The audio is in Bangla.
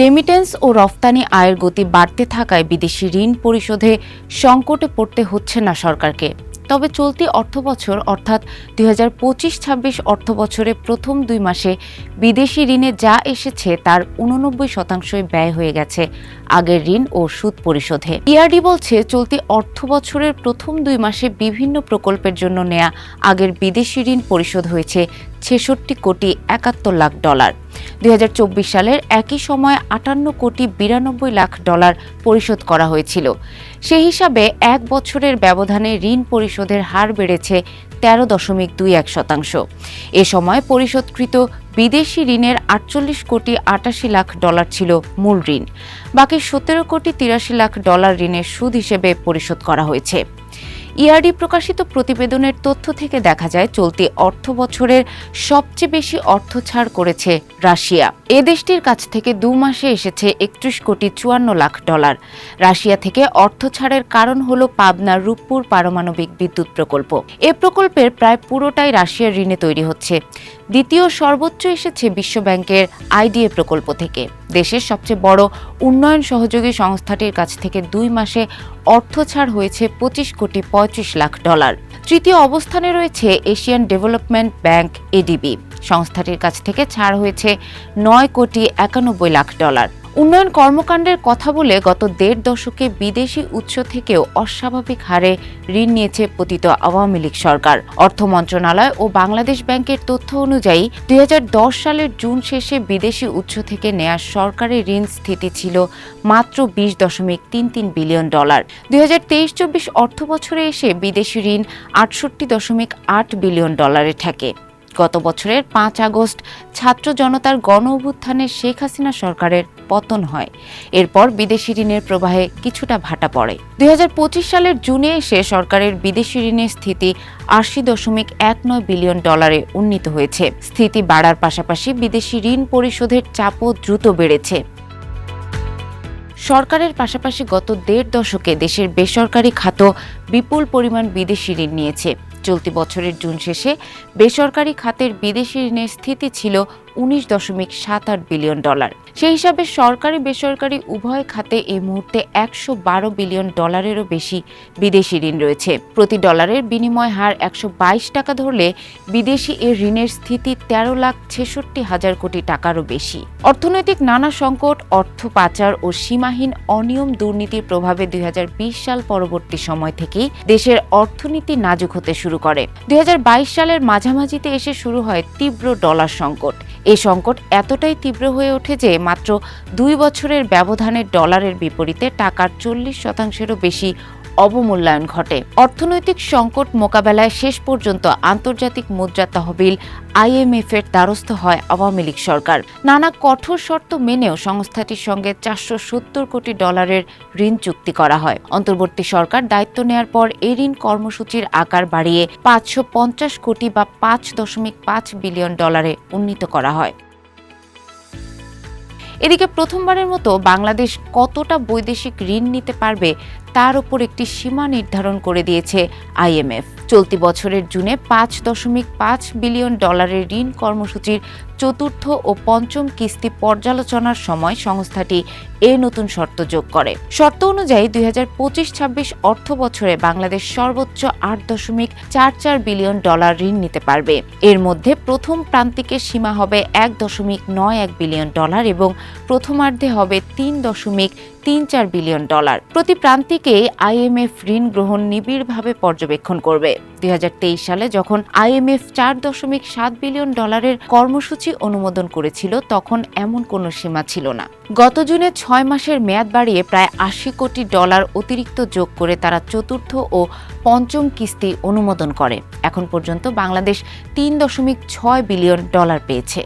রেমিটেন্স ও রফতানি আয়ের গতি বাড়তে থাকায় বিদেশি ঋণ পরিশোধে সংকটে পড়তে হচ্ছে না সরকারকে। তবে চলতি অর্থবছর, অর্থাৎ দুই হাজার পঁচিশ ছাব্বিশ অর্থবছরে প্রথম দুই মাসে বিদেশি ঋণে যা এসেছে তার উননব্বই শতাংশই ব্যয় হয়ে গেছে আগের ঋণ ও সুদ পরিশোধে। ইআরডি বলছে, চলতি অর্থবছরের প্রথম দুই মাসে বিভিন্ন প্রকল্পের জন্য নেয়া আগের বিদেশি ঋণ পরিশোধ হয়েছে ছেষট্টি কোটি একাত্তর লাখ ডলার। দুই হাজার চব্বিশ সালের একই সময়ে আটান্ন কোটি বিরানব্বই লাখ ডলার পরিশোধ করা হয়েছিল। সে হিসাবে এক বছরের ব্যবধানে ঋণ পরিশোধের হার বেড়েছে তেরো দশমিক দুই এক শতাংশ। এ সময় পরিশোধকৃত বিদেশি ঋণের আটচল্লিশ কোটি আটাশি লাখ ডলার ছিল মূল ঋণ। বাকি সতেরো কোটি তিরাশি লাখ ডলার ঋণের সুদ হিসেবে পরিশোধ করা হয়েছে। ইআরডি প্রকাশিত প্রতিবেদনের তথ্য থেকে দেখা যায়, চলতি অর্থ বছরের সবচেয়ে বেশি অর্থ ছাড় করেছে রাশিয়া। এ দেশটির কাছ থেকে দু মাসে এসেছে একত্রিশ কোটি চুয়ান্ন লাখ ডলার। রাশিয়া থেকে অর্থ ছাড়ের কারণ হল পাবনার রূপপুর পারমাণবিক বিদ্যুৎ প্রকল্প। এ প্রকল্পের প্রায় পুরোটাই রাশিয়ার ঋণে তৈরি হচ্ছে। দ্বিতীয় সর্বোচ্চ এসেছে বিশ্বব্যাংকের আইডিএ প্রকল্প থেকে। দেশের সবচেয়ে বড় উন্নয়ন সহযোগী সংস্থাটির কাছ থেকে দুই মাসে অর্থ ছাড় হয়েছে পঁচিশ কোটি পঁয়ত্রিশ লাখ ডলার। তৃতীয় অবস্থানে রয়েছে এশিয়ান ডেভেলপমেন্ট ব্যাংক, এডিবি। সংস্থাটির কাছ থেকে ছাড় হয়েছে নয় কোটি একানব্বই লাখ ডলার। উন্নয়ন কর্মকাণ্ডের কথা বলে গত দেড় দশকে বিদেশি উৎস থেকেও অস্বাভাবিক হারে ঋণ নিয়েছে পতিত আওয়ামী লীগ সরকার। অর্থ মন্ত্রণালয় ও বাংলাদেশ ব্যাংকের তথ্য অনুযায়ী দুই হাজার দশ সালের জুন শেষে বিদেশি উৎস থেকে নেয়া সরকারি ঋণ স্থিতি ছিল মাত্র বিশ দশমিক তিন তিন বিলিয়ন ডলার। দুই হাজার তেইশ চব্বিশ অর্থ বছরে এসে বিদেশি ঋণ আটষট্টি দশমিক আট বিলিয়ন ডলারে ঠেকে। গত বছরের পাঁচ আগস্ট ছাত্র জনতার গণ অভ্যুত্থানে শেখ হাসিনা সরকারের পতন হয়। এরপর বিদেশি ঋণের প্রবাহে কিছুটা ভাটা পড়ে। দুই সালের জুনে এসে সরকারের বিদেশি ঋণের স্থিতি আশি দশমিক এক নয় বিলিয়ন ডলারে উন্নীত হয়েছে। স্থিতি বাড়ার পাশাপাশি বিদেশি ঋণ পরিশোধের চাপও দ্রুত বেড়েছে। সরকারের পাশাপাশি গত দেড় দশকে দেশের বেসরকারি খাত বিপুল পরিমাণ বিদেশি ঋণ নিয়েছে। চলতি বছরের জুন শেষে বেসরকারি খাতের বিদেশি ঋণের স্থিতি ছিল উনিশ দশমিক সাত আট বিলিয়ন ডলার। সেই হিসাবে সরকারি বেসরকারি উভয় খাতে এই মুহূর্তে একশো বারো বিলিয়ন ডলারেরও বেশি বিদেশি ঋণ রয়েছে। প্রতি ডলারের বিনিময় হার একশো বাইশ টাকা ধরলে বিদেশি এ ঋণের স্থিতি তেরো লাখ ছেষট্টি হাজার কোটি টাকারও বেশি। অর্থনৈতিক নানা সংকট, অর্থ পাচার ও সীমাহীন অনিয়ম দুর্নীতির প্রভাবে দুই হাজার বিশ সাল পরবর্তী সময় থেকেই দেশের অর্থনীতি নাজুক হতে শুরু করে। দুই হাজার বাইশ সালের মাঝামাঝিতে এসে শুরু হয় তীব্র ডলার সংকট। এই সংকট এতটাই তীব্র হয়ে ওঠে যে মাত্র দুই বছরের ব্যবধানে ডলারের বিপরীতে টাকার চল্লিশ শতাংশেরও বেশি অবমূল্যায়ন ঘটে। অর্থনৈতিক সংকট মোকাবেলায় শেষ পর্যন্ত আন্তর্জাতিক মুদ্রা তহবিল আইএমএফ এর দ্বারস্থ হয় আওয়ামী লীগ সরকার। নানা কঠোর শর্ত মেনেও সংস্থাটির সঙ্গে চারশো সত্তর কোটি ডলারের ঋণ চুক্তি করা হয়। অন্তর্বর্তী সরকার দায়িত্ব নেয়ার পর এই ঋণ কর্মসূচির আকার বাড়িয়ে পাঁচশো পঞ্চাশ কোটি বা পাঁচ দশমিক পাঁচ বিলিয়ন ডলারে উন্নীত করা হয়। এদিকে প্রথমবারের মতো বাংলাদেশ কতটা বৈদেশিক ঋণ নিতে পারবে তার উপর একটি সীমা নির্ধারণ করে দিয়েছে আইএমএফ। চলতি বছরের জুনে পাঁচ দশমিক পাঁচ বিলিয়ন ডলারের ঋণ কর্মসূচির চতুর্থ ও পঞ্চম কিস্তি পর্যালোচনার সময় সংস্থাটি এ নতুন শর্ত যোগ করে। শর্ত অনুযায়ী দুই হাজার পঁচিশ ছাব্বিশ অর্থ বছরে বাংলাদেশ সর্বোচ্চ আট দশমিক চার চার বিলিয়ন ডলার ঋণ নিতে পারবে। এর মধ্যে প্রথম প্রান্তিকের সীমা হবে এক দশমিক নয় এক বিলিয়ন ডলার এবং প্রথমার্ধে হবে তিন দশমিক তিন চার বিলিয়ন ডলার। প্রতি প্রান্তিকে আইএমএফ ঋণ গ্রহণ নিবিড়ভাবে পর্যবেক্ষণ করবে। দু হাজার তেইশ সালে যখন আইএমএফ চার দশমিক সাত বিলিয়ন ডলারের কর্মসূচি অনুমোদন করেছিল, তখন এমন কোনো সীমা ছিল না। গত জুনে ছয় মাসের মেয়াদ বাড়িয়ে প্রায় আশি কোটি ডলার অতিরিক্ত যোগ করে তারা চতুর্থ ও পঞ্চম কিস্তি অনুমোদন করে। এখন পর্যন্ত বাংলাদেশ তিন দশমিক ছয় বিলিয়ন ডলার পেয়েছে।